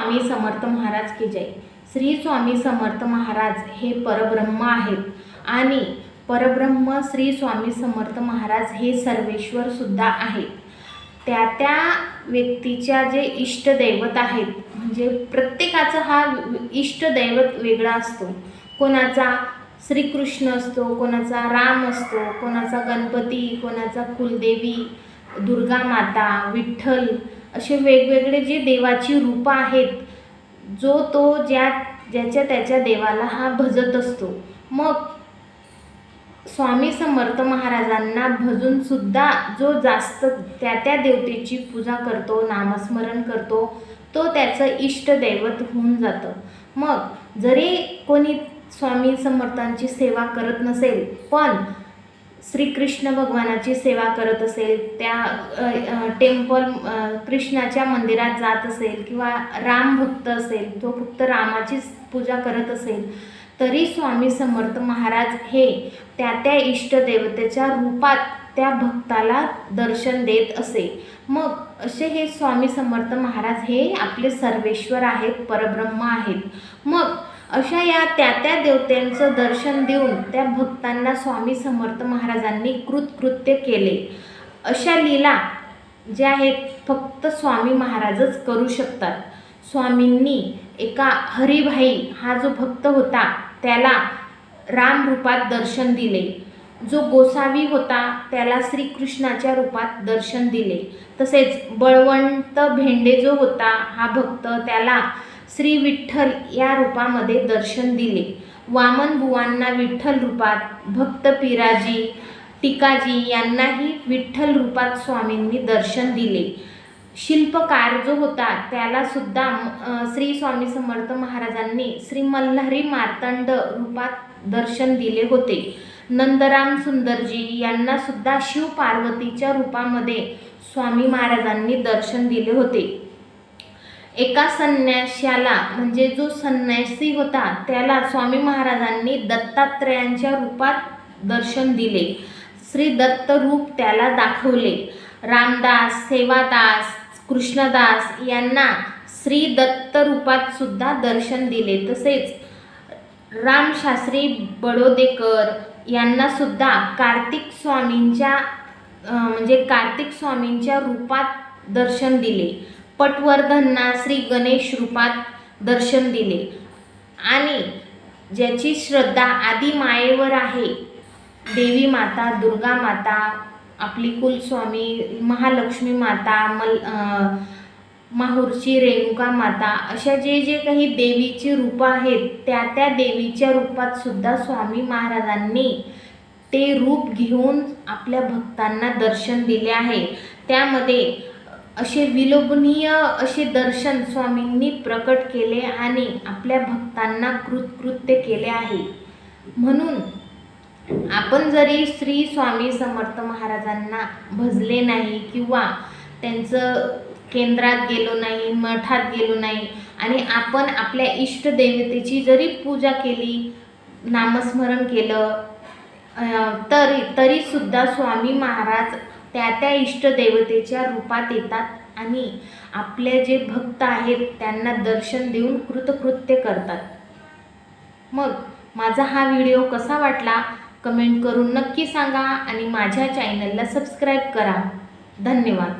स्वामी समर्थ महाराज की जय. श्री स्वामी समर्थ महाराज हे परब्रह्म आहेत. आणि परब्रह्म श्री स्वामी समर्थ महाराज हे सर्वेश्वर सुद्धा आहेत. त्या त्या व्यक्तीच्या जे इष्टदैवत आहेत म्हणजे प्रत्येकाचा हा इष्टदैवत वेगळा असतो. कोणाचा श्रीकृष्ण असतो कोणाचा राम असतो कोणाचा गणपती कोणाचा कुलदेवी दुर्गा माता विठ्ठल असे वेगवेगळे जे देवाची रूपं आहेत जो तो ज्या ज्याच्या त्याच्या देवाला हा भजत असतो. मग स्वामी समर्थ महाराजांना भजूनसुद्धा जो जास्त त्या त्या देवतेची पूजा करतो नामस्मरण करतो तो त्याचं इष्टदैवत होऊन जातं. मग जरी कोणी स्वामी समर्थांची सेवा करत नसेल पण श्रीकृष्ण भगवानाची सेवा करत असेल त्या टेम्पल कृष्णाच्या मंदिरात जात असेल किंवा राम भक्त असेल तो फक्त रामाचीच पूजा करत असेल तरी स्वामी समर्थ महाराज हे त्या त्या इष्टदेवतेच्या रूपात त्या भक्ताला दर्शन देत असे. मग असे हे स्वामी समर्थ महाराज हे आपले सर्वेश्वर आहेत परब्रह्म आहेत. मग अशा या त्या त्या देवतेंचं दर्शन देऊन त्या भक्तांना स्वामी समर्थ महाराजांनी कृतकृत्य केले. अशा लीला ज्या आहेत फक्त स्वामी महाराजच करू शकतात. स्वामींनी एका हरिभाई हा जो भक्त होता त्याला राम रूपात दर्शन दिले. जो गोसावी होता त्याला श्रीकृष्णाच्या रूपात दर्शन दिले. तसेच बळवंत भेंडे जो होता हा भक्त त्याला श्री विठ्ठल या रूपामध्ये दर्शन दिले. वामन बुवांना विठ्ठल रूपात भक्त पिराजी टिकाजी यांनाही विठ्ठल रूपात स्वामींनी दर्शन दिले. शिल्पकार जो होता त्याला सुद्धा श्री स्वामी समर्थ महाराजांनी श्री मल्हारी मार्तंड रूपात दर्शन दिले होते. नंदराम सुंदरजी यांना सुद्धा शिव पार्वतीच्या रूपामध्ये स्वामी महाराजांनी दर्शन दिले होते. एका संन्याशाला म्हणजे जो संन्यासी होता त्याला स्वामी महाराजांनी दत्तात्रयांच्या रूपात दर्शन दिले. श्री दत्त रूप त्याला दाखवले. रामदास सेवादास कृष्णदास यांना श्री दत्त रूपात सुद्धा दर्शन दिले. तसेच रामशास्त्री बडोदेकर यांना सुद्धा कार्तिक स्वामींच्या म्हणजे कार्तिक स्वामींच्या रूपात दर्शन दिले. पटवर्धनना श्री गणेश रूपात दर्शन दिले. आणि ज्याची श्रद्धा आदी मायेवर आहे देवी माता दुर्गा माता आपली कुलस्वामी महालक्ष्मी माता मल माहूरची रेणुका माता अशा जे जे काही देवीची रूपं आहेत त्या त्या देवीच्या रूपात सुद्धा स्वामी महाराजांनी ते रूप घेऊन आपल्या भक्तांना दर्शन दिले आहे. त्यामध्ये असे विलोभनीय असे दर्शन स्वामींनी प्रकट केले आणि आपल्या भक्तांना कृतकृत्य केले आहे. म्हणून आपण जरी श्री स्वामी समर्थ महाराजांना भजले नाही किंवा त्यांचं केंद्रात गेलो नाही मठात गेलो नाही आणि आपण आपल्या इष्टदेवतेची जरी पूजा केली नामस्मरण केलं तरी तरीसुद्धा स्वामी महाराज त्या त्या इष्टदेवतेच्या रूपात येतात आणि आपले जे भक्त आहेत त्यांना दर्शन देऊन कृतकृत्य करतात. मग माझा हा व्हिडिओ कसा वाटला? कमेंट करून नक्की सांगा आणि माझ्या चॅनलला सबस्क्राईब करा. धन्यवाद.